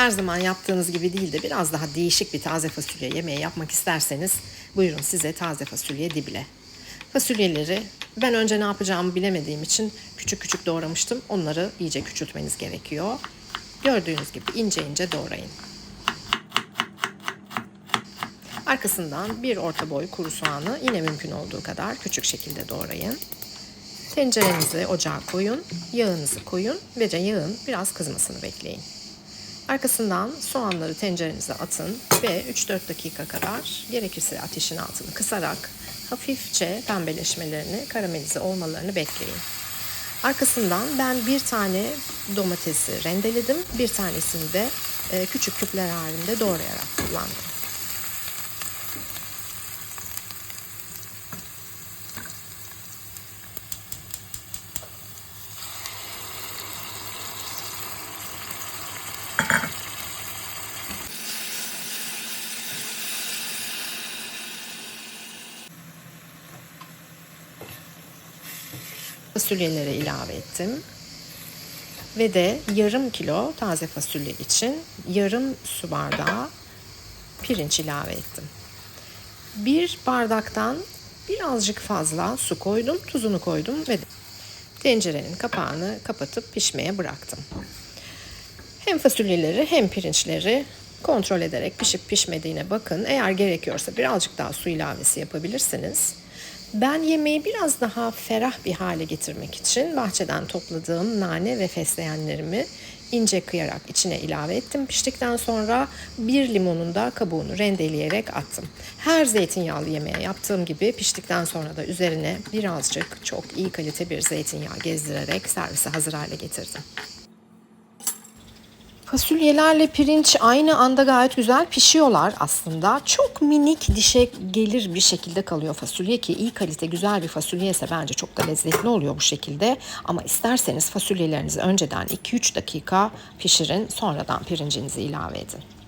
her zaman yaptığınız gibi değil de biraz daha değişik bir taze fasulye yemeği yapmak isterseniz buyurun size taze fasulye dibile. Fasulyeleri ben önce ne yapacağımı bilemediğim için küçük küçük doğramıştım. Onları iyice küçültmeniz gerekiyor. Gördüğünüz gibi ince ince doğrayın. Arkasından bir orta boy kuru soğanı yine mümkün olduğu kadar küçük şekilde doğrayın. Tencerenizi ocağa koyun, yağınızı koyun ve yağın biraz kızmasını bekleyin. Arkasından soğanları tencerenize atın ve 3-4 dakika kadar gerekirse ateşin altını kısarak hafifçe pembeleşmelerini, karamelize olmalarını bekleyin. Arkasından ben bir tane domatesi rendeledim, bir tanesini de e, küçük küpler halinde doğrayarak kullandım. Fasulyeleri ilave ettim. Ve de yarım kilo taze fasulye için yarım su bardağı pirinç ilave ettim. Bir bardaktan birazcık fazla su koydum, tuzunu koydum ve tencerenin kapağını kapatıp pişmeye bıraktım. Hem fasulyeleri hem pirinçleri kontrol ederek pişip pişmediğine bakın. Eğer gerekiyorsa birazcık daha su ilavesi yapabilirsiniz. Ben yemeği biraz daha ferah bir hale getirmek için bahçeden topladığım nane ve fesleğenlerimi ince kıyarak içine ilave ettim. Piştikten sonra bir limonun da kabuğunu rendeleyerek attım. Her zeytinyağlı yemeğe yaptığım gibi piştikten sonra da üzerine birazcık çok iyi kalite bir zeytinyağı gezdirerek servise hazır hale getirdim. Fasulyelerle pirinç aynı anda gayet güzel pişiyorlar aslında. Çok minik dişe gelir bir şekilde kalıyor fasulye ki iyi kalite güzel bir fasulye ise bence çok da lezzetli oluyor bu şekilde. Ama isterseniz fasulyelerinizi önceden 2-3 dakika pişirin sonradan pirincinizi ilave edin.